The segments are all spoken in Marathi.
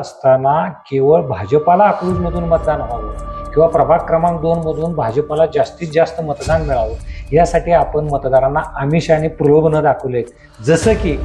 असताना केवळ भाजपाला अकलूजमधून मतदान व्हावं किंवा प्रभाग क्रमांक दोनमधून भाजपाला जास्तीत जास्त मतदान मिळावं यासाठी आपण मतदारांना आमिष आणि प्रलोभनं दाखवले जसं की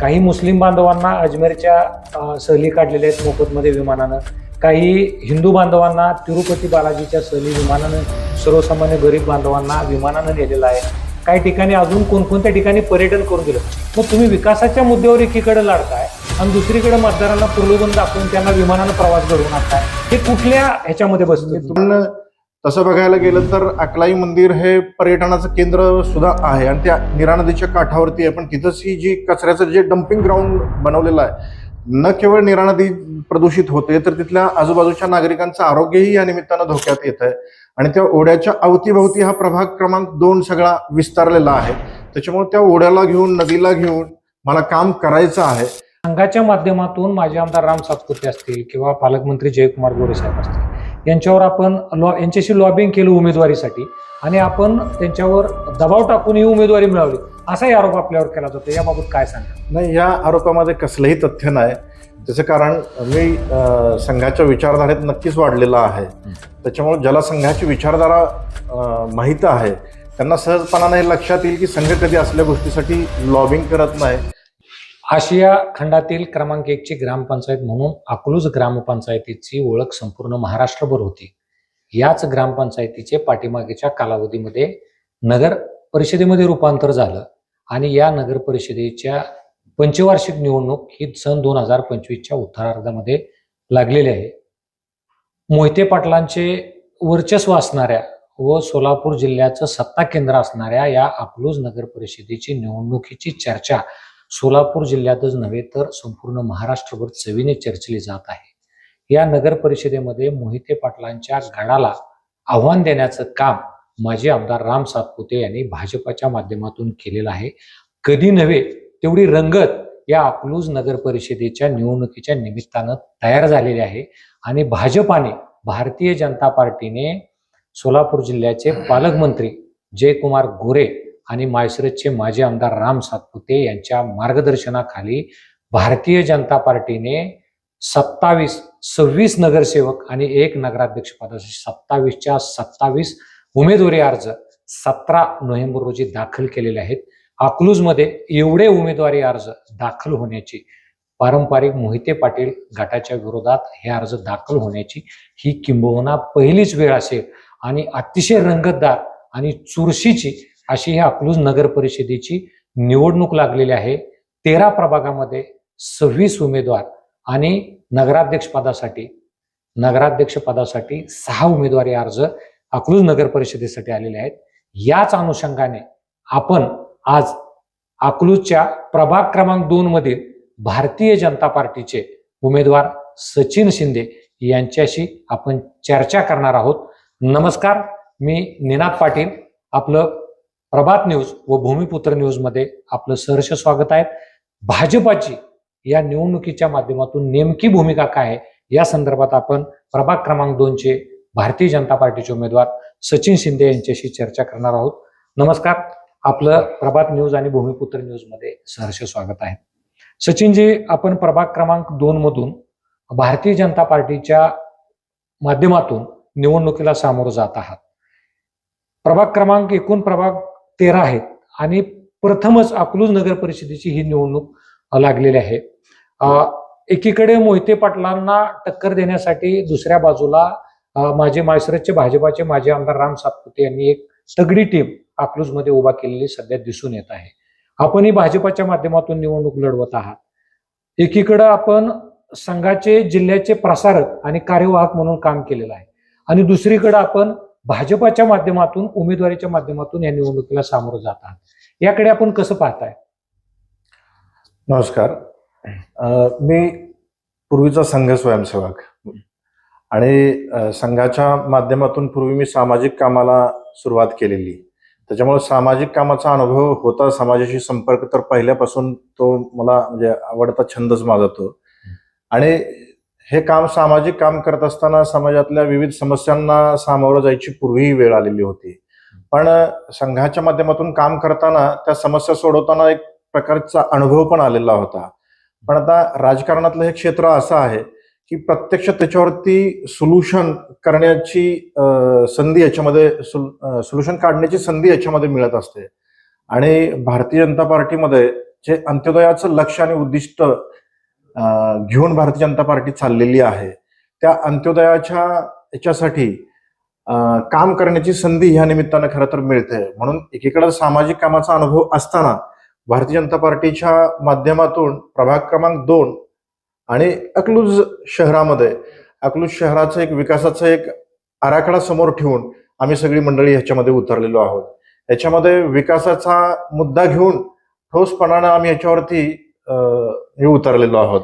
काही मुस्लिम बांधवांना अजमेरच्या सहली काढलेल्या आहेत मोफतमध्ये विमानानं. काही हिंदू बांधवांना तिरुपती बालाजीच्या सहली विमानानं सर्वसामान्य गरीब बांधवांना विमानानं नेलेलं आहे. काही ठिकाणी अजून कोणकोणत्या ठिकाणी पर्यटन करून दिलं. मग तुम्ही विकासाच्या मुद्द्यावर एकीकडे लढताय आणि दुसरीकडे मतदारांना प्रलोभन दाखवून त्यांना विमानानं प्रवास घडवून आणताय. हे कुठल्या ह्याच्यामध्ये बसते पण तसं बघायला गेलं तर अकलाई मंदिर हे पर्यटनाचं केंद्र सुद्धा आहे आणि त्या निरा नदीच्या काठावरती आहे. पण तिथंच ही जी कचऱ्याचं जे डम्पिंग ग्राउंड बनवलेलं आहे न केवळ निरा नदी प्रदूषित होते तर तिथल्या आजूबाजूच्या नागरिकांचं आरोग्यही या निमित्तानं धोक्यात येत आहे आणि त्या ओढ्याच्या अवतीभवती हा प्रभाग क्रमांक दोन सगळा विस्तारलेला आहे. त्याच्यामुळे त्या ओढ्याला घेऊन नदीला घेऊन मला काम करायचं आहे. संघाच्या माध्यमातून माझे आमदार राम सातपुते असतील किंवा पालकमंत्री जयकुमार गोरे साहेब असतील यांच्यावर आपण लॉ यांच्याशी लॉबिंग केलं उमेदवारीसाठी आणि आपण त्यांच्यावर दबाव टाकून ही उमेदवारी मिळवली असाही आरोप आपल्यावर केला जातो. याबाबत काय सांगा नाही या आरोपामध्ये कसलंही तथ्य नाही. त्याचं कारण मी संघाच्या विचारधारेत नक्कीच वाढलेला आहे. त्याच्यामुळे ज्याला संघाची विचारधारा माहीत आहे त्यांना सहजपणाने हे लक्षात येईल की संघ कधी असल्या गोष्टीसाठी लॉबिंग करत नाही. आशिया खंडातील क्रमांक एकची ग्रामपंचायत म्हणून अकलूज ग्रामपंचायतीची ओळख संपूर्ण महाराष्ट्रभर होती. याच ग्रामपंचायतीचे पाठीमागेच्या कालावधीमध्ये नगर परिषदेमध्ये रूपांतर झालं आणि या नगर परिषदेच्या पंचवार्षिक निवडणूक ही सन दोन हजार पंचवीसच्या उत्तरार्धामध्ये लागलेली आहे. मोहिते पाटलांचे वर्चस्व असणाऱ्या व सोलापूर जिल्ह्याचं सत्ता केंद्र असणाऱ्या या अकलूज नगर परिषदेची निवडणुकीची चर्चा सोलापूर जिल्ह्यातच नव्हे तर संपूर्ण महाराष्ट्रभर चवीने चर्चली जात आहे. या नगर परिषदेमध्ये मोहिते पाटलांच्या गडाला आव्हान देण्याचं काम माजी आमदार राम सातपुते यांनी भाजपाच्या माध्यमातून केलेलं आहे. कधी नव्हे तेवढी रंगत या अकलूज नगर परिषदेच्या निवडणुकीच्या निमित्तानं तयार झालेली आहे. आणि भाजपाने भारतीय जनता पार्टीने सोलापूर जिल्ह्याचे पालकमंत्री जयकुमार गोरे आणि मायसरचे माजी आमदार राम सातपुते यांच्या मार्गदर्शनाखाली भारतीय जनता पार्टीने सत्तावीस सव्वीस नगरसेवक आणि एक नगराध्यक्ष पदासाठी सत्तावीसच्या सत्तावीस उमेदवारी अर्ज सतरा नोव्हेंबर रोजी दाखल केलेले आहेत. अकलूजमध्ये एवढे उमेदवारी अर्ज दाखल होण्याची पारंपरिक मोहिते पाटील गटाच्या विरोधात हे अर्ज दाखल होण्याची ही किंबहुना पहिलीच वेळ असेल. आणि अतिशय रंगतदार आणि चुरशीची अशी ही अकलूज नगर परिषदेची निवडणूक लागलेली आहे. तेरा प्रभागामध्ये सव्वीस उमेदवार आणि नगराध्यक्ष पदासाठी नगराध्यक्ष पदासाठी सहा उमेदवारी अर्ज अकलूज नगर परिषदेसाठी आलेले आहेत. याच अनुषंगाने आपण आज अकलूजच्या प्रभाग क्रमांक दोन मधील भारतीय जनता पार्टीचे उमेदवार सचिन शिंदे यांच्याशी आपण चर्चा करणार आहोत. नमस्कार मी निनाद पाटील. आपलं प्रभात न्यूज व भूमिपुत्र न्यूजमध्ये आपलं सहर्ष स्वागत आहे. भाजपाची या निवडणुकीच्या माध्यमातून नेमकी भूमिका काय आहे? या संदर्भात आपण प्रभाग क्रमांक दोनचे भारतीय जनता पार्टीचे उमेदवार सचिन शिंदे यांच्याशी चर्चा करणार आहोत. नमस्कार. आपलं प्रभात न्यूज आणि भूमिपुत्र न्यूजमध्ये सहर्ष स्वागत आहे. सचिनजी आपण प्रभाग क्रमांक दोन मधून भारतीय जनता पार्टीच्या माध्यमातून निवडणुकीला सामोरं जात आहात. प्रभाग क्रमांक एकूण प्रभाग तेरा आहेत आणि प्रथमच अकलूज नगर परिषदेची ही निवडणूक लागलेली आहे. एकीकडे मोहिते पाटलांना टक्कर देण्यासाठी दुसऱ्या बाजूला माझे मायसरतचे भाजपाचे माजी आमदार राम सातपुते यांनी एक तगडी टीम अकलूजमध्ये उभा केलेली सध्या दिसून येत आहे. आपणही भाजपाच्या माध्यमातून निवडणूक लढवत आहात. एकीकडं आपण संघाचे जिल्ह्याचे प्रसारक आणि कार्यवाहक म्हणून काम केलेलं आहे. आणि दुसरीकडे आपण भाजपाच्या माध्यमातून उमेदवारीच्या माध्यमातून या निवडणुकीला सामोरं जात आहात. याकडे आपण कसं पाहताय? नमस्कार. मी पूर्वीचा संघ स्वयंसेवक. आणि संघाच्या माध्यमातून पूर्वी मी सामाजिक कामाला सुरुवात केलेली. त्याच्यामुळे सामाजिक कामाचा अनुभव होता. समाजाशी संपर्क तर पहिल्यापासून तो मला म्हणजे आवडता छंदच माझा तो. आणि हे काम सामाजिक काम करत असताना समाजातल्या विविध समस्यांना सामोरं जायची पूर्वीही वेळ आलेली होती. पण संघाच्या माध्यमातून काम करताना त्या समस्या सोडवताना एक प्रकारचा अनुभव पण आलेला होता. पण आता राजकारणातलं हे क्षेत्र असं आहे की प्रत्यक्ष त्याच्यावरती सोल्युशन करण्याची संधी याच्यामध्ये सोल्युशन काढण्याची संधी याच्यामध्ये मिळत असते. आणि भारतीय जनता पार्टीमध्ये जे अंत्योदयाचं लक्ष आणि उद्दिष्ट घेऊन भारतीय जनता पार्टी चाललेली आहे त्या अंत्योदयाच्या याच्यासाठी काम करण्याची संधी ह्या निमित्तानं खरं तर मिळते. म्हणून एकीकडे सामाजिक कामाचा अनुभव असताना भारतीय जनता पार्टीच्या माध्यमातून प्रभाग क्रमांक दोन आणि अकलूज शहरामध्ये अकलूज शहराचं एक विकासाचं एक आराखडा समोर ठेवून आम्ही सगळी मंडळी ह्याच्यामध्ये उतरलेलो आहोत. याच्यामध्ये विकासाचा मुद्दा घेऊन ठोसपणानं आम्ही याच्यावरती अं, हे उतरलेलो आहोत.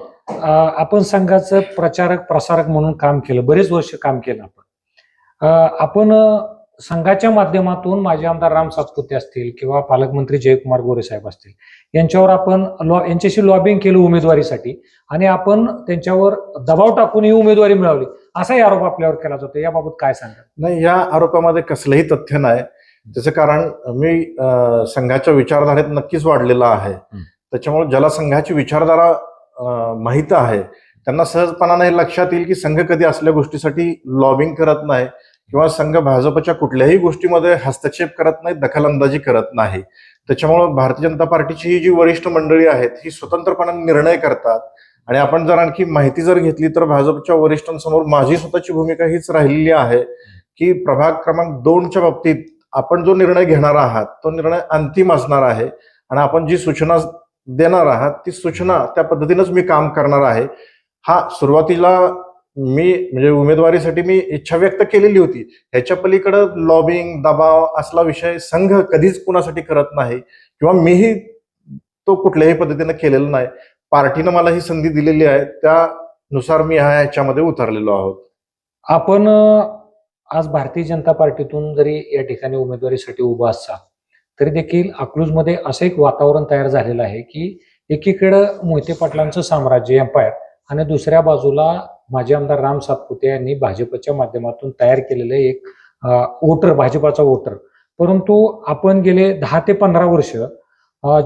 आपण संघाचं प्रचारक प्रसारक म्हणून काम केलं. बरेच वर्ष काम केलं आपण. आपण संघाच्या माध्यमातून माजी आमदार राम सातपुते असतील किंवा पालकमंत्री जयकुमार गोरे साहेब असतील यांच्यावर आपण लॉ यांच्याशी लॉबिंग केलं उमेदवारीसाठी आणि आपण त्यांच्यावर दबाव टाकून ही उमेदवारी मिळवली असाही आरोप आपल्यावर केला जातो. याबाबत काय सांगा नाही या आरोपामध्ये कसलंही तथ्य नाही. त्याचं कारण मी संघाच्या विचारधारेत नक्कीच वाढलेला आहे. त्याच्यामुळे ज्याला संघाची विचारधारा माहीत आहे त्यांना सहजपणाने हे लक्षात येईल की संघ कधी असल्या गोष्टीसाठी लॉबिंग करत नाही. किंवा संघ भाजपच्या कुठल्याही गोष्टीमध्ये हस्तक्षेप करत नाही दखलंदाजी करत नाही. त्याच्यामुळं भारतीय जनता पार्टीची ही जी वरिष्ठ मंडळी आहेत ही स्वतंत्रपणाने निर्णय करतात. आणि आपण जर आणखी माहिती जर घेतली तर भाजपच्या वरिष्ठांसमोर माझी स्वतःची भूमिका हीच राहिलेली आहे की प्रभाग क्रमांक दोनच्या बाबतीत आपण जो निर्णय घेणार आहात तो निर्णय अंतिम असणार आहे. आणि आपण जी सूचना देणार आहात ती सूचना त्या पद्धतीनंच मी काम करणार आहे. हा सुरुवातीला मी म्हणजे उमेदवारीसाठी मी इच्छा व्यक्त केलेली होती. ह्याच्या पलीकडं लॉबिंग दबाव असला विषय संघ कधीच कुणासाठी करत नाही किंवा मीही तो कुठल्याही पद्धतीनं केलेला नाही. पार्टीनं मला ही संधी दिलेली आहे. त्यानुसार मी ह्या ह्याच्यामध्ये उतरलेलो आहोत. आपण आज भारतीय जनता पार्टीतून जरी या ठिकाणी उमेदवारीसाठी उभा असाल तरी देखील अकलूजमध्ये असं एक वातावरण तयार झालेलं आहे की एकीकडं मोहिते पाटलांचं साम्राज्य एम्पायर आणि दुसऱ्या बाजूला माजी आमदार राम सातपुते यांनी भाजपच्या माध्यमातून तयार केलेलं एक वोटर भाजपाचा वोटर. परंतु आपण गेले दहा ते पंधरा वर्ष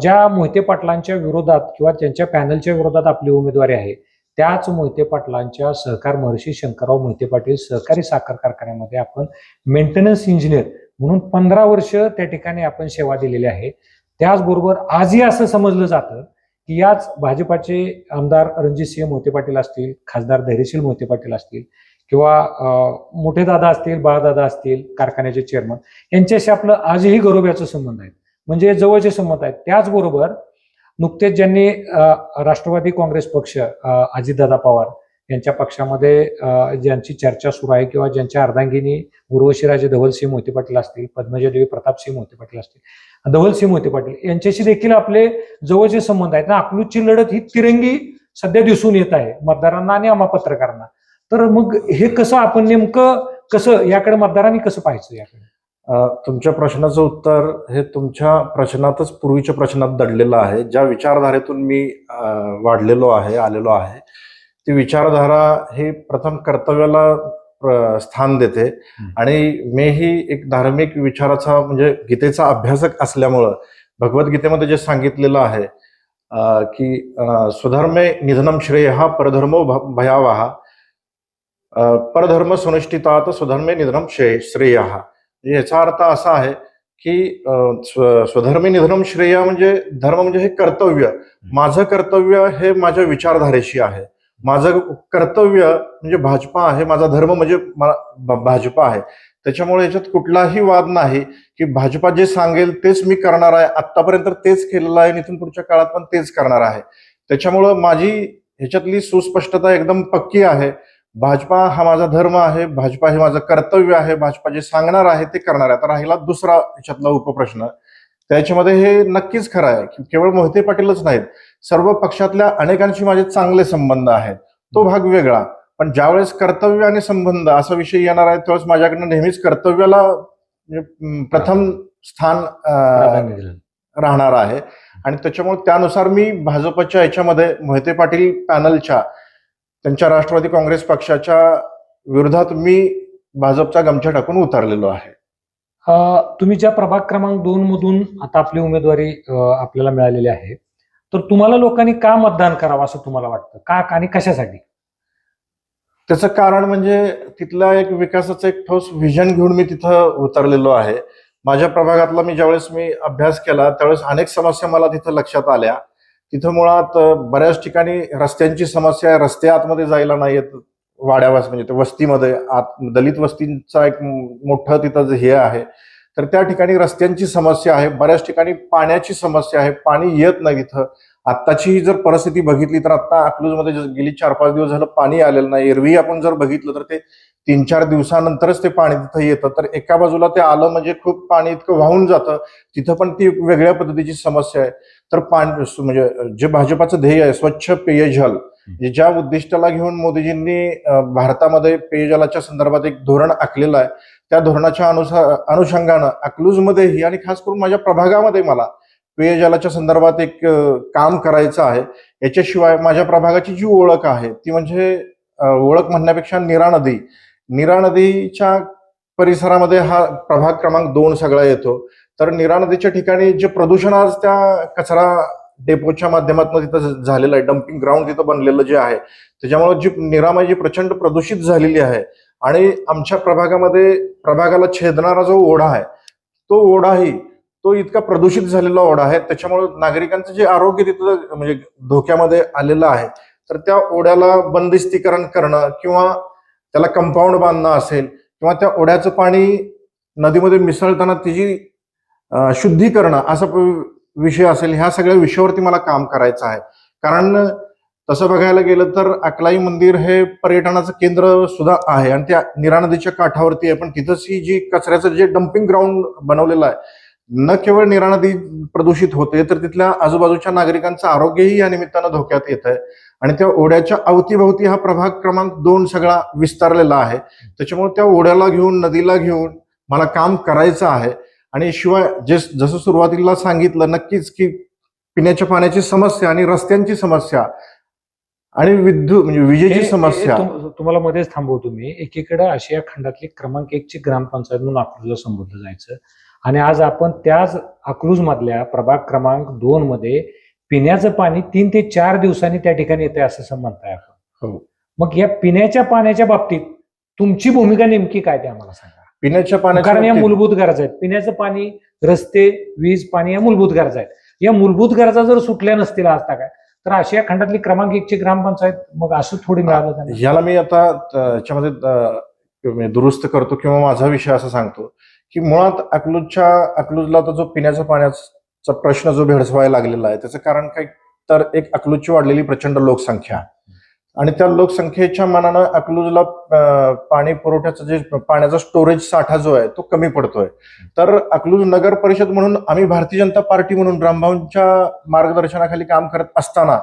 ज्या मोहिते पाटलांच्या विरोधात किंवा त्यांच्या पॅनलच्या विरोधात आपली उमेदवारी आहे त्याच मोहिते पाटलांच्या सहकार महर्षी शंकरराव मोहिते पाटील सहकारी साखर कारखान्यामध्ये आपण मेंटेनन्स इंजिनियर म्हणून पंधरा वर्ष त्या ठिकाणी आपण सेवा दिलेली आहे. त्याचबरोबर आजही असं समजलं जातं की याच भाजपाचे आमदार रणजितसिंह मोहिते पाटील असतील खासदार धैर्यशील मोहिते पाटील असतील किंवा मोठे दादा असतील बाळदादा असतील कारखान्याचे चेअरमन यांच्याशी आपलं आजही गरोब्याचं संबंध आहे म्हणजे जवळचे संबंध आहेत. त्याचबरोबर नुकतेच ज्यांनी राष्ट्रवादी काँग्रेस पक्ष अजितदादा पवार यांच्या पक्षामध्ये ज्यांची चर्चा सुरू आहे किंवा ज्यांच्या अर्धांगिनी उर्वशीराजे धवलसिंह मोहिते पाटील असतील पद्मजादेवी प्रतापसिंह मोहिते पाटील असतील धवलसिंह मोहिते पाटील यांच्याशी देखील आपले जवळचे संबंध आहेत ना अकलूजची लढत ही तिरंगी सध्या दिसून येत आहे मतदारांना आणि आम्हा पत्रकारांना. तर मग हे कसं आपण नेमकं कसं याकडे मतदारांनी कसं पाहायचं याकडे? तुमच्या प्रश्नाचं उत्तर हे तुमच्या प्रश्नातच पूर्वीच्या प्रश्नात दडलेलं आहे. ज्या विचारधारेतून मी वाढलेलो आहे आलेलो आहे ती विचारधारा ही प्रथम कर्तव्याला स्थान देते. आणि मीही एक धार्मिक विचाराचा म्हणजे गीतेचा अभ्यासक असल्यामुळं भगवद्गीतेमध्ये जे सांगितलेलं आहे की अ, स्वधर्मे निधनम श्रेय हा परधर्मो भ- भयावहा अ, परधर्म सुनिष्ठितात स्वधर्मे निधनम श्रेय श्रेय. हा याचा अर्थ असा आहे की स्वधर्मी निधनम श्रेय म्हणजे धर्म म्हणजे हे कर्तव्य. माझं कर्तव्य हे माझ्या विचारधारेशी आहे. माझं कर्तव्य म्हणजे भाजपा आहे माझा धर्म म्हणजे भाजपा आहे. त्याच्यामुळे याच्यात कुठलाही वाद नाही की भाजपा जे सांगेल तेच मी करणार आहे. आतापर्यंत तेच केलेलं आहे आणि इथून पुढच्या काळात पण तेच करणार आहे. त्याच्यामुळं माझी ह्याच्यातली सुस्पष्टता एकदम पक्की आहे. भाजपा हा माझा धर्म आहे भाजपा हे माझं कर्तव्य आहे भाजपा जे सांगणार आहे ते करणार आहे. तर राहिला दुसरा ह्याच्यातला उपप्रश्न. त्याच्यामध्ये हे नक्कीच खरं आहे. की केवळ मोहिते पाटीलच नाहीत. सर्व पक्षातल्या अनेकांशी माझे चांगले संबंध आहेत. तो भाग वेगळा. पण ज्यावेळेस कर्तव्य आणि संबंध असा विषय येणार आहे त्यावेळेस माझ्याकडनं नेहमीच कर्तव्याला म्हणजे, प्रथम स्थान राहणार आहे. आणि त्याच्यामुळे त्यानुसार मी भाजपच्या याच्यामध्ये मोहिते पाटील पॅनलच्या त्यांच्या राष्ट्रवादी काँग्रेस पक्षाच्या विरोधात मी भाजपचा गमछा टाकून उतरलेलो आहे. तुम्ही ज्या प्रभाग क्रमांक दोन मधून आता आपली उमेदवारी आपल्याला मिळालेली आहे तर तुम्हाला लोकांनी का मतदान करावं असं तुम्हाला वाटतं? का आणि कशासाठी? त्याचं कारण म्हणजे तिथला एक विकासाचं एक ठोस व्हिजन घेऊन मी तिथं उतरलेलो आहे. माझ्या प्रभागातला मी ज्यावेळेस मी अभ्यास केला त्यावेळेस अनेक समस्या मला तिथं लक्षात आल्या. तिथं मुळात बऱ्याच ठिकाणी रस्त्यांची समस्या आहे. रस्ते आतमध्ये जायला नाहीयेत वाड्यावास म्हणजे ते वस्तीमध्ये आत दलित वस्तींचा एक मोठं तिथं हे आहे. तर त्या ठिकाणी रस्त्यांची समस्या आहे बऱ्याच ठिकाणी पाण्याची समस्या आहे पाणी येत नाही इथं. आत्ताची जर परिस्थिती बघितली तर आता अकलूजमध्ये गेली चार पाच दिवस झालं पाणी आलेलं नाही. एरवी आपण जर बघितलं तर ते तीन चार दिवसानंतरच ते पाणी तिथं येतं. तर एका बाजूला ते आलं म्हणजे खूप पाणी इतकं वाहून जातं. तिथं पण ती वेगळ्या पद्धतीची समस्या आहे. तर पाणी म्हणजे जे भाजपाचं ध्येय आहे स्वच्छ पेयजल ज्या उद्दिष्टाला घेऊन मोदीजींनी भारतामध्ये पेयजलाच्या संदर्भात एक धोरण आखलेलं आहे त्या धोरणाच्या अनुसार अनुषंगानं अकलूजमध्येही आणि खास करून माझ्या प्रभागामध्ये मला पेयजलाच्या संदर्भात एक काम करायचं आहे. याच्याशिवाय माझ्या प्रभागाची जी ओळख आहे ती म्हणजे ओळख म्हणण्यापेक्षा निरा नदी. निरा नदीच्या परिसरामध्ये हा प्रभाग क्रमांक दोन सगळा येतो. तर निरा नदीच्या ठिकाणी जे प्रदूषण आज त्या कचरा डेपोच्या माध्यमातून तिथं झालेलं आहे. डम्पिंग ग्राउंड तिथं बनलेलं जे आहे त्याच्यामुळे जी निरामा जी प्रचंड प्रदूषित झालेली आहे आणि आमच्या प्रभागामध्ये प्रभागाला छेदणारा जो ओढा आहे तो ओढाही तो इतका प्रदूषित झालेला ओढा आहे त्याच्यामुळे नागरिकांचं जे आरोग्य तिथं म्हणजे धोक्यामध्ये आलेलं आहे तर त्या ओढ्याला बंदिस्तीकरण करणं किंवा त्याला कंपाऊंड बांधणं असेल किंवा त्या ओढ्याचं पाणी नदीमध्ये मिसळताना तिची शुद्धी करणं असा विषय असेल ह्या सगळ्या विषयावरती मला काम करायचं आहे. कारण तसं बघायला गेलं तर अकलाई मंदिर हे पर्यटनाचं केंद्र सुद्धा आहे. आणि त्या निरा नदीच्या काठावरती आहे. पण तिथंच ही जी कचऱ्याचं जे डम्पिंग ग्राउंड बनवलेलं आहे न केवळ निरा नदी प्रदूषित होते तर तिथल्या आजूबाजूच्या नागरिकांचं आरोग्यही या निमित्तानं धोक्यात येत आहे. आणि त्या ओढ्याच्या अवतीभवती हा प्रभाग क्रमांक दोन सगळा विस्तारलेला आहे. त्याच्यामुळे त्या ओढ्याला घेऊन नदीला घेऊन मला काम करायचं आहे. आणि शिवाय जे जसं सुरुवातीला सांगितलं नक्कीच की पिण्याच्या पाण्याची समस्या आणि रस्त्यांची समस्या आणि विद्युत म्हणजे विजेची समस्या. तुम- तुम्हाला मध्येच थांबवतो मी. एकीकडे आशिया खंडातली क्रमांक एकची ग्रामपंचायत म्हणून अकलूजला संबोधलं जायचं. आणि आज आपण त्याच अकलूज मधल्या प्रभाग क्रमांक दोन मध्ये पिण्याचं पाणी तीन ते चार दिवसांनी त्या ठिकाणी येते असं म्हणताय आपण. हो. मग या पिण्याच्या पाण्याच्या बाबतीत तुमची भूमिका नेमकी काय ते आम्हाला सांगा. पिण्याच्या कारण या मूलभूत गरजा आहेत. पिण्याचं पाणी रस्ते वीज पाणी या मूलभूत गरजा आहेत. या मूलभूत गरजा जर सुटल्या नसतील आज काय तर आशिया खंडातली क्रमांक एकची ग्रामपंचायत मग असं थोडी मिळालं त्यांना. याला मी आता याच्यामध्ये म्हणजे दुरुस्त करतो किंवा माझा विषय असा सांगतो की मुळात अकलूजच्या अकलूजला आता जो पिण्याच्या पाण्याचा प्रश्न जो भेडसवायला लागलेला आहे त्याचं कारण काय? तर एक अकलूजची वाढलेली प्रचंड लोकसंख्या. आणि त्या लोकसंख्येच्या मनानं अकलूजला पाणी पुरवठ्याचा जे पाण्याचा स्टोरेज साठा जो आहे तो कमी पडतोय. तर अकलूज नगर परिषद म्हणून आम्ही भारतीय जनता पार्टी म्हणून रामभाऊंच्या मार्गदर्शनाखाली काम करत असताना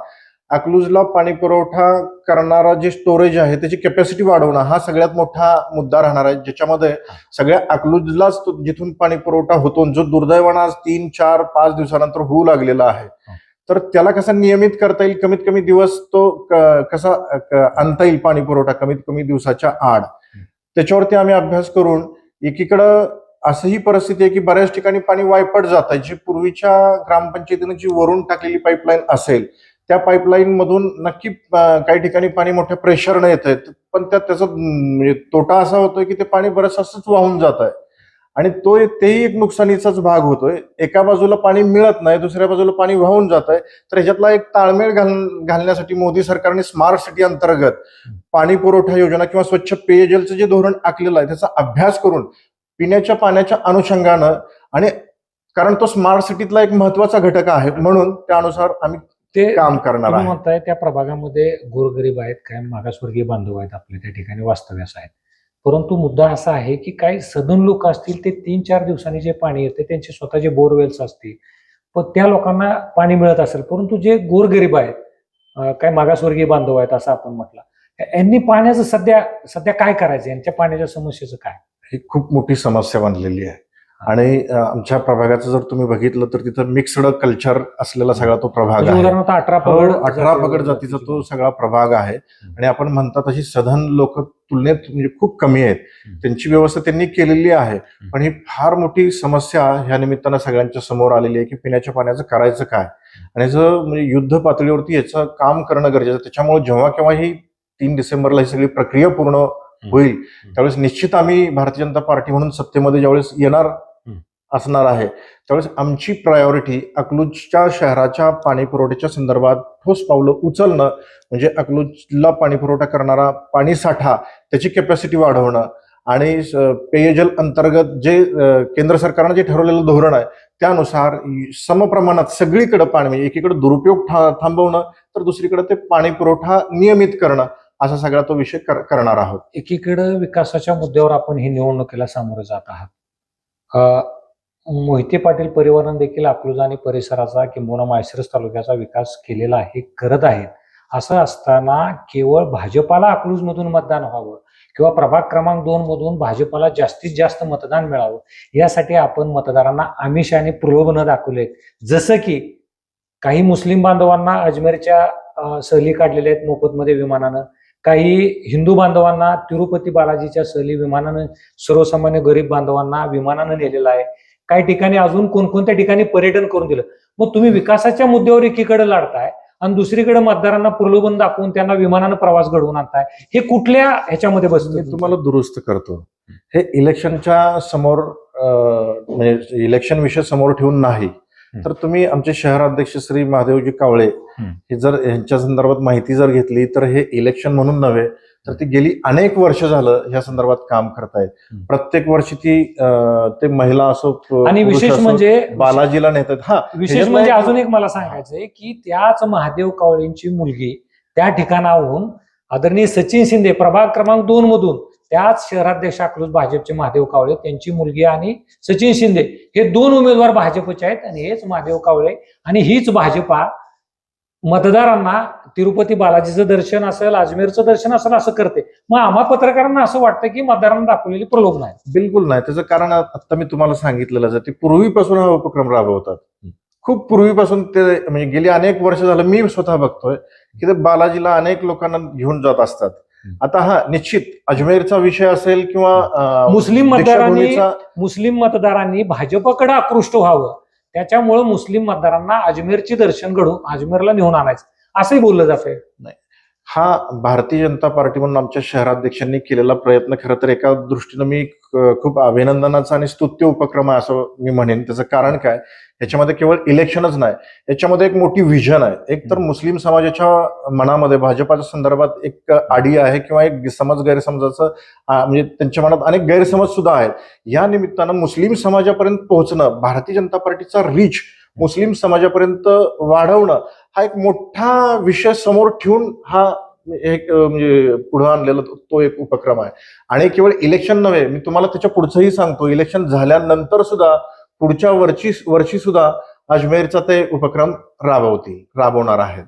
अकलूजला पाणी पुरवठा करणारा जे स्टोरेज आहे त्याची कॅपॅसिटी वाढवणं हा सगळ्यात मोठा मुद्दा राहणार आहे. ज्याच्यामध्ये सगळ्या अकलूजलाच जिथून पाणी पुरवठा होतो. जो दुर्दैवानं आज तीन चार पाच दिवसानंतर होऊ लागलेला आहे. तर त्याला कसा नियमित करता येईल? कमीत कमी दिवस तो कसा आणता येईल पाणी पुरवठा? कमीत कमी दिवसाच्या आड. त्याच्यावरती आम्ही अभ्यास करून एकीकडं असंही परिस्थिती आहे की बऱ्याच ठिकाणी पाणी वायपट जात आहे. जी पूर्वीच्या ग्रामपंचायतीने जी वरून टाकलेली पाईपलाईन असेल त्या पाईपलाईन मधून नक्की काही ठिकाणी पाणी मोठ्या प्रेशरनं येत आहे पण त्यात त्याचा म्हणजे तोटा असा होतोय की ते पाणी बरंच असंच वाहून जात आहे. आणि तो तेही एक नुकसानीचाच भाग होतोय. एका बाजूला पाणी मिळत नाही दुसऱ्या बाजूला पाणी वाहून जात आहे तर ह्याच्यातला एक ताळमेळ घाल घालण्यासाठी मोदी सरकारने स्मार्ट सिटी अंतर्गत पाणी पुरवठा योजना किंवा स्वच्छ पेयजलचं जे धोरण आखलेलं आहे त्याचा अभ्यास करून पिण्याच्या पाण्याच्या अनुषंगानं आणि कारण तो स्मार्ट सिटीतला एक महत्त्वाचा घटक आहे म्हणून त्यानुसार आम्ही ते काम करणार म्हणताय त्या प्रभागामध्ये गोरगरीब आहेत काय मागासवर्गीय बांधव आहेत आपले त्या ठिकाणी वास्तव्यास आहेत. परंतु मुद्दा असा आहे की काही सदन लोक असतील ते तीन चार दिवसांनी जे पाणी येते त्यांचे स्वतःचे बोरवेल्स असतील पण त्या लोकांना पाणी मिळत असेल. परंतु जे गोरगरीब आहेत काय मागासवर्गीय बांधव आहेत असं आपण म्हटलं यांनी पाण्याचं सध्या सध्या काय करायचं? यांच्या पाण्याच्या समस्येचं काय? ही खूप मोठी समस्या बनलेली आहे. आणि आमच्या प्रभागाचं जर तुम्ही बघितलं तर तिथं मिक्सड कल्चर असलेला सगळा तो प्रभाग म्हणजे आहे. अठरा हो, पगड अठरा पगड जातीचा तो सगळा प्रभाग आहे. आणि आपण म्हणता तशी सधन लोक तुलनेत म्हणजे खूप कमी आहेत. त्यांची व्यवस्था त्यांनी केलेली आहे. पण ही फार मोठी समस्या ह्या निमित्तानं सगळ्यांच्या समोर आलेली आहे की पिण्याच्या पाण्याचं करायचं काय? आणि याचं म्हणजे युद्ध पातळीवरती याचं काम करणं गरजेचं. त्याच्यामुळे जेव्हा केव्हा ही तीन डिसेंबरला ही सगळी प्रक्रिया पूर्ण होईल त्यावेळेस निश्चित आम्ही भारतीय जनता पार्टी म्हणून सत्तेमध्ये ज्यावेळेस येणार असणार आहे. त्यावेळेस आमची प्रायोरिटी अकलूजच्या शहराच्या पाणी पुरवठ्याच्या संदर्भात ठोस पावलं उचलणं म्हणजे अकलूजला पाणी पुरवठा करणारा पाणी साठा त्याची कॅपॅसिटी वाढवणं आणि पेयजल अंतर्गत जे केंद्र सरकारनं जे ठरवलेलं धोरण आहे त्यानुसार समप्रमाणात सगळीकडे पाणी म्हणजे एकीकडे दुरुपयोग था- थांबवणं तर दुसरीकडे ते पाणी पुरवठा नियमित करणं असा सगळा तो विषय कर- करणार आहोत. एकीकडे विकासाच्या मुद्द्यावर आपण ही निवडणुकीला सामोरे जात आहात. मोहिते पाटील परिवारानं देखील अकलूज आणि परिसराचा किंबहुना माळशिरस तालुक्याचा विकास केलेला आहे करत आहेत. असं असताना केवळ भाजपाला अकलूजमधून मतदान व्हावं किंवा प्रभाग क्रमांक दोन मधून भाजपाला जास्तीत जास्त मतदान मिळावं यासाठी आपण मतदारांना आमिष आणि प्रलोभनं दाखवलेत. जसं की काही मुस्लिम बांधवांना अजमेरच्या सहली काढलेल्या आहेत मोफतमध्ये विमानानं. काही हिंदू बांधवांना तिरुपती बालाजीच्या सहली विमानानं सर्वसामान्य गरीब बांधवांना विमानानं नेलेलं आहे. काही ठिकाणी अजून कोणकोणत्या ठिकाणी पर्यटन करून दिलं. मग तुम्ही विकासाच्या मुद्द्यावर एकीकडे लढताय आणि दुसरीकडे मतदारांना प्रलोभन दाखवून त्यांना विमानानं प्रवास घडवून आणताय. हे कुठल्या ह्याच्यामध्ये बसलं तुम्हाला दुरुस्त करतो. हे इलेक्शनच्या समोर म्हणजे इलेक्शन विषय समोर ठेवून नाही. तर तुम्ही आमचे शहराध्यक्ष श्री महादेवजी कावळे. हे जर यांच्या संदर्भात माहिती जर घेतली तर हे इलेक्शन म्हणून नव्हे तर ती गेली अनेक वर्ष झालं ह्या संदर्भात काम करतायत. प्रत्येक वर्षी ती ते महिला असो आणि विशेष म्हणजे बालाजीला नेतात हा विशेष म्हणजे अजून एक मला सांगायचंय की त्याच महादेव कावळेंची मुलगी त्या ठिकाणाहून आदरणीय सचिन शिंदे प्रभाग क्रमांक दोन मधून त्याच शहराध्यक्ष अकलूज भाजपचे महादेव कावळे त्यांची मुलगी आणि सचिन शिंदे हे दोन उमेदवार भाजपचे आहेत आणि हेच महादेव कावळे आणि हीच भाजपा मतदारांना तिरुपती बालाजीचं दर्शन असेल अजमेरचं दर्शन असेल असं करते. मग आम्हा पत्रकारांना असं वाटतं की मतदारांना दाखवलेली प्रलोभन आहे बिलकुल नाही. त्याचं कारण आता मी तुम्हाला सांगितलेलं आहे. ते पूर्वीपासून हा उपक्रम राबवतात. खूप पूर्वीपासून ते म्हणजे गेली अनेक वर्ष झालं मी स्वतः बघतोय की ते बालाजीला अनेक लोकांना घेऊन जात असतात. आता हा निश्चित अजमेरचा विषय असेल किंवा मुस्लिम मतदारांनी मुस्लिम मतदारांनी भाजपकडे आकृष्ट व्हावं. त्याच्यामुळे मुस्लिम मतदारांना अजमेरची दर्शन घडून अजमेरला नेऊन आणायचं. असंही बोललं जातंय. हा भारतीय जनता पार्टी म्हणून आमच्या शहराध्यक्षांनी केलेला प्रयत्न खरं तर एका दृष्टीनं मी खूप अभिनंदनाचा आणि स्तुत्य उपक्रम आहे असं मी म्हणेन. त्याचं कारण काय? याच्यामध्ये केवळ इलेक्शनच नाही. याच्यामध्ये एक मोठी व्हिजन आहे. एक तर मुस्लिम समाजाच्या मनामध्ये भाजपाच्या संदर्भात एक आडी आहे किंवा एक समज गैरसमजाचं म्हणजे त्यांच्या मनात अनेक गैरसमज सुद्धा आहेत. या निमित्तानं मुस्लिम समाजापर्यंत पोहोचणं भारतीय जनता पार्टीचा रीच मुस्लिम समाजापर्यंत वाढवणं हा एक मोठा विषय समोर ठेवून हा एक म्हणजे पुढे आणलेला तो- एक उपक्रम आहे. आणि केवळ इलेक्शन नव्हे मी तुम्हाला त्याच्या पुढचंही सांगतो. इलेक्शन झाल्यानंतर सुद्धा पुढच्या वर्षी वर्षी सुद्धा अजमेरचा ते उपक्रम राबवतील राबवणार आहेत.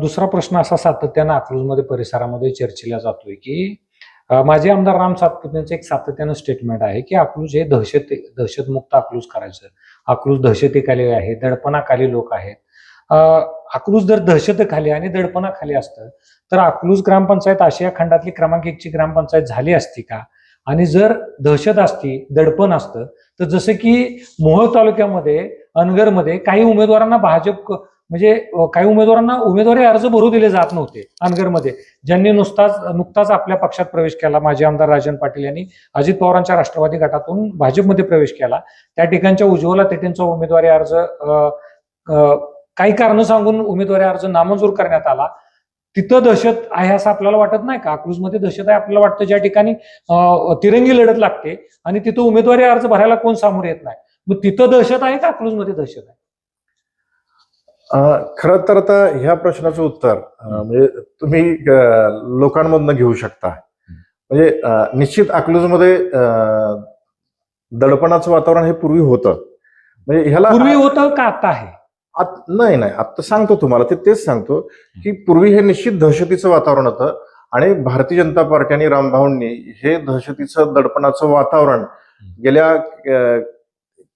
दुसरा प्रश्न असा सातत्यानं अकलूजमध्ये परिसरामध्ये चर्चेला जातोय की माझे आमदार राम सातपुतेंचं एक सातत्यानं स्टेटमेंट आहे की अकलूज हे दहशत दहशतमुक्त अकलूज करायचं. अकलूज दहशतीखाली आहे दडपणाखाली लोक आहेत. अकलूज जर दहशतखाली आणि दडपणाखाली असतं तर अकलूज ग्रामपंचायत आशिया खंडातली क्रमांक एकची ग्रामपंचायत झाली असती का? आणि जर दहशत असती दडपण असतं तर जसं की मोहोळ तालुक्यामध्ये अनगरमध्ये काही उमेदवारांना भाजप म्हणजे काही उमेदवारांना उमेदवारी अर्ज भरू दिले जात नव्हते अनगरमध्ये. ज्यांनी नुसताच नुकताच आपल्या पक्षात प्रवेश केला माजी आमदार राजन पाटील यांनी अजित पवारांच्या राष्ट्रवादी गटातून भाजपमध्ये प्रवेश केला. त्या ठिकाणच्या उज्ज्वला तेटेंचा उमेदवारी अर्ज अ, काही कारण सांगून उमेदवारी अर्ज नामंजूर करण्यात आला. तिथं दहशत आहे असं आपल्याला वाटत नाही का? अकलूजमध्ये दहशत आहे आपल्याला वाटतं ज्या ठिकाणी तिरंगी लढत लागते आणि तिथं उमेदवारी अर्ज भरायला कोण सामोरे येत नाही. मग तिथं दहशत आहे का अकलूजमध्ये दहशत आहे? खरं तर आता ह्या प्रश्नाचं उत्तर म्हणजे तुम्ही लोकांमधनं घेऊ शकता. म्हणजे निश्चित अकलूजमध्ये दडपणाचं वातावरण हे पूर्वी होतं. म्हणजे ह्याला पूर्वी होतं का आता आहे? आत- नाही नाही. आता सांगतो तुम्हाला ते तेच सांगतो की पूर्वी हे निश्चित दहशतीचं वातावरण होतं आणि भारतीय जनता पार्टी आणि रामभाऊंनी हे दहशतीचं दडपणाचं वातावरण गेल्या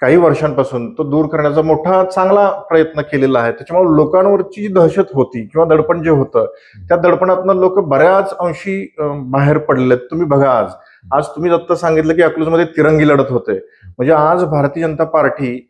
काही वर्षांपासून तो दूर करण्याचा मोठा चांगला प्रयत्न केलेला आहे. त्याच्यामुळे लोकांवरची जी दहशत होती किंवा दडपण जे होतं त्या दडपणातनं लोक बऱ्याच अंशी बाहेर बाहेर आहेत तुम्ही बघा आज. आज तुम्ही दत्त सांगितलं की अकलूजमध्ये तिरंगी लढत होते. म्हणजे आज भारतीय जनता पार्टी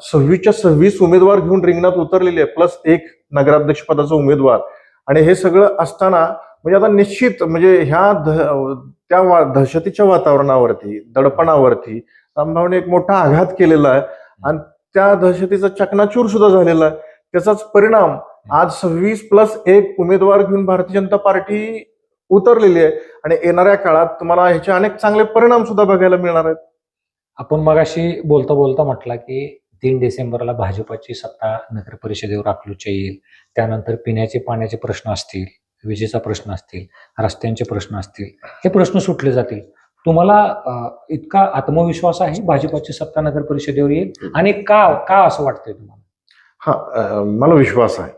सव्वीसच्या सव्वीस उमेदवार घेऊन रिंगणात उतरलेली आहे प्लस एक नगराध्यक्ष पदाचा उमेदवार. आणि हे सगळं असताना म्हणजे आता निश्चित म्हणजे ह्या ध- त्या वा- दहशतीच्या वातावरणावरती दडपणावरती संभावने एक मोठा आघात केलेला आहे. आणि त्या दहशतीचा चकनाचूर सुद्धा झालेला आहे. त्याचाच परिणाम आज सव्वीस प्लस एक उमेदवार घेऊन भारतीय जनता पार्टी उतरलेली आहे. आणि येणाऱ्या काळात तुम्हाला ह्याचे अनेक चांगले परिणाम सुद्धा बघायला मिळणार आहेत. आपण मगाशी बोलता बोलता म्हटला की तीन डिसेंबरला भाजपाची सत्ता नगर परिषदेवर आखलूच्या येईल. त्यानंतर पिण्याचे पाण्याचे प्रश्न असतील विजेचा प्रश्न असतील रस्त्यांचे प्रश्न असतील हे प्रश्न सुटले जातील. तुम्हाला इतका आत्मविश्वास आहे भाजपाची सत्ता नगर परिषदेवर येईल? आणि का का असं वाटतंय तुम्हाला? हा मला विश्वास आहे.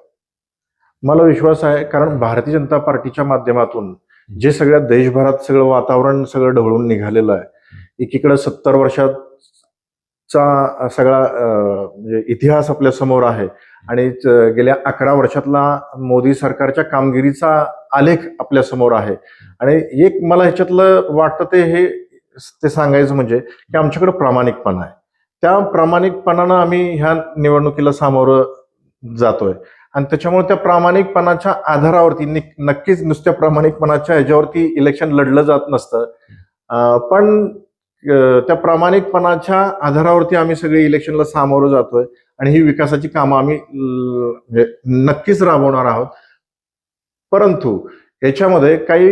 मला विश्वास आहे कारण भारतीय जनता पार्टीच्या माध्यमातून जे सगळ्या देशभरात सगळं वातावरण सगळं ढवळून निघालेलं आहे एकीकडे सत्तर वर्षाचा सगळा म्हणजे इतिहास आपल्यासमोर आहे आणि गेल्या अकरा वर्षातला मोदी सरकारच्या कामगिरीचा आलेख आपल्यासमोर आहे. आणि एक मला ह्याच्यातलं वाटतं ते हे ते सांगायचं म्हणजे की आमच्याकडे प्रामाणिकपणा आहे. त्या प्रामाणिकपणानं आम्ही ह्या निवडणुकीला सामोरं जातोय. आणि त्याच्यामुळे त्या प्रामाणिकपणाच्या आधारावरती नक्कीच नुसत्या प्रामाणिकपणाच्या ह्याच्यावरती इलेक्शन लढलं जात नसतं. पण त्या प्रामाणिकपणाच्या आधारावरती आम्ही सगळे इलेक्शनला सामोरं जातोय आणि ही विकासाची कामं आम्ही म्हणजे नक्कीच राबवणार आहोत. परंतु याच्यामध्ये काही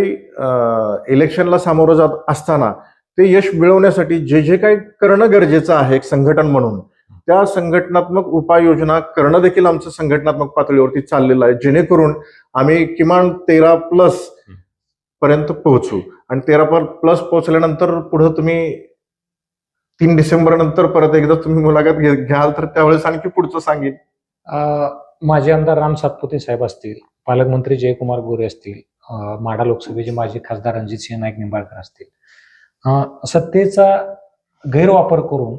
इलेक्शनला सामोरं जात असताना ते यश मिळवण्यासाठी जे जे काही करणं गरजेचं आहे एक संघटन म्हणून त्या संघटनात्मक उपाययोजना करणं देखील आमचं संघटनात्मक पातळीवरती चाललेलं आहे. जेणेकरून आम्ही किमान तेरा प्लस पर्यंत पोहोचू. आणि तेरा प्लस पोहोचल्यानंतर पुढे तुम्ही तीन डिसेंबर नंतर परत एकदा तुम्ही मुलाखत घ्याल तर त्यावेळेस आणखी पुढचं सांगेन. माझे माजी आमदार राम सातपुते साहेब असतील पालकमंत्री जयकुमार गोरे असतील माडा माढा लोकसभेचे माजी खासदार रणजितसिंह नाईक निंबाळकर असतील. सत्तेचा गैरवापर करून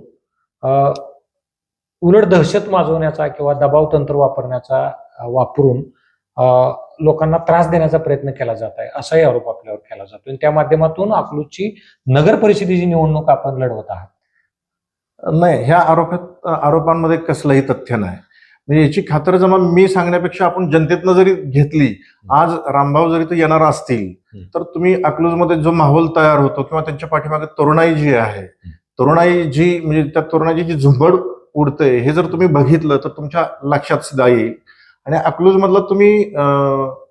उलट दहशत माजवण्याचा किंवा दबाव तंत्र वापरण्याचा वापरून लोकांना त्रास देण्याचा प्रयत्न केला जात आहे असाही आरोप आपल्यावर केला जातो आणि त्या माध्यमातून अकलूजची नगर परिषदेची निवडणूक आपण लढवत आहात. नाही ह्या आरोपात आरोपांमध्ये कसलंही तथ्य नाही. म्हणजे याची खातरजमा मी सांगण्यापेक्षा आपण जनतेतनं जरी घेतली आज रामभाऊ जरी ते येणार असतील. तर तुम्ही अकलूजमध्ये जो माहोल तयार होतो किंवा त्यांच्या पाठीमागे तरुणाई जी आहे तरुणाई जी म्हणजे त्या तरुणाईची जी झुंबड उडते हे जर तुम्ही बघितलं तर तुमच्या लक्षात सुद्धा येईल. आणि अकलूज मधलं तुम्ही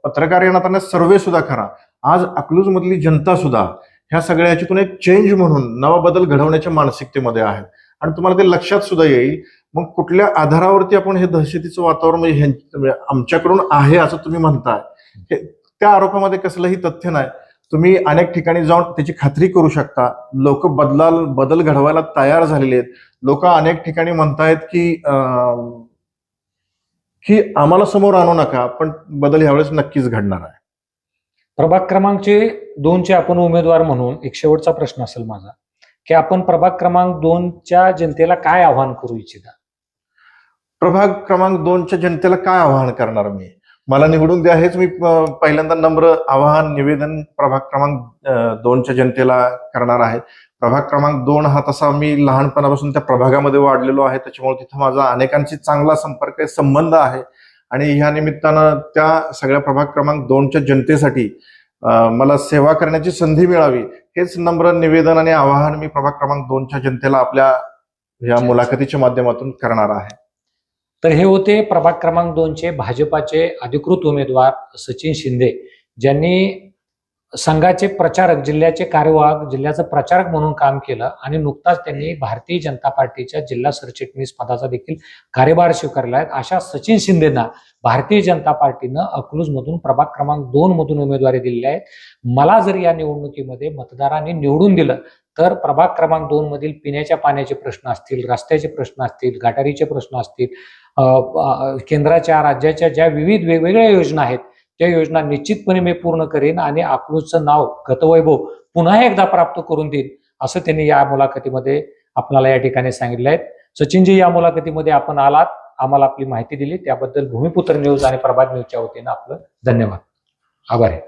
पत्रकार येणार सर्वे सुद्धा करा. आज अकलूज मधली जनता सुद्धा ह्या सगळ्या ह्याच्यातून एक चेंज म्हणून नवा बदल घडवण्याच्या मानसिकतेमध्ये आहे. आणि तुम्हाला ते लक्षात सुद्धा येईल. मग कुठल्या आधारावरती आपण हे दहशतीचं वातावरण म्हणजे ह्यां- म्हणजे आमच्याकडून आहे असं तुम्ही म्हणताय. हे- त्या आरोपामध्ये कसलंही तथ्य नाही. तुम्ही अनेक ठिकाणी जाऊन त्याची खात्री करू शकता. लोक बदलाल बदल घडवायला तयार झालेले आहेत. लोक अनेक ठिकाणी म्हणतायत की की आम्हाला समोर आणू नका पण बदल ह्यावेळेस नक्कीच घडणार आहे. प्रभाग क्रमांकचे दोनचे आपण उमेदवार म्हणून एक शेवटचा प्रश्न असेल माझा की आपण प्रभाग क्रमांक दोनच्या जनतेला काय आव्हान करू इच्छिता? प्रभाग क्रमांक दोनच्या जनतेला काय आवाहन करणार मी? मला निवडून द्या हेच मी पहिल्यांदा नम्र आवाहन निवेदन प्रभाग क्रमांक दोनच्या जनतेला करणार आहे. प्रभाग क्रमांक दोन हा तसा मी लहानपणापासून त्या प्रभागामध्ये वाढलेलो आहे. त्याच्यामुळे तिथं माझा अनेकांशी चांगला संपर्क आहे संबंध आहे. आणि ह्या निमित्तानं त्या सगळ्या प्रभाग क्रमांक दोनच्या जनतेसाठी मला सेवा करण्याची संधी मिळावी हेच नम्र निवेदन आणि आवाहन मी प्रभाग क्रमांक दोनच्या जनतेला आपल्या या मुलाखतीच्या माध्यमातून करणार आहे. तर हे होते प्रभाग क्रमांक दोनचे भाजपाचे अधिकृत उमेदवार सचिन शिंदे ज्यांनी संघाचे प्रचारक जिल्ह्याचे कार्यवाहक जिल्ह्याचं प्रचारक म्हणून काम केलं आणि नुकताच त्यांनी भारतीय जनता पार्टीच्या जिल्हा सरचिटणीस पदाचा देखील कार्यभार स्वीकारला आहे. अशा सचिन शिंदेना भारतीय जनता पार्टीनं अकलूजमधून प्रभाग क्रमांक दोन मधून उमेदवारी दिलेली आहे. मला जर या निवडणुकीमध्ये मतदारांनी निवडून दिलं तर प्रभाग क्रमांक दोन मधील पिण्याच्या पाण्याचे प्रश्न असतील रस्त्याचे प्रश्न असतील गटारीचे प्रश्न असतील केंद्राच्या राज्याच्या ज्या विविध वेगवेगळ्या योजना आहेत त्या योजना निश्चितपणे मी पूर्ण करेन आणि अकलूजचं नाव गतवैभव पुन्हा एकदा प्राप्त करून देईन असं त्यांनी या मुलाखतीमध्ये आपणाला या ठिकाणी सांगितलं आहे. सचिनजी या मुलाखतीमध्ये आपण आलात आम्हाला आपली माहिती दिली त्याबद्दल भूमिपुत्र न्यूज आणि प्रभात न्यूजच्या वतीनं आपलं धन्यवाद. आभार आहे.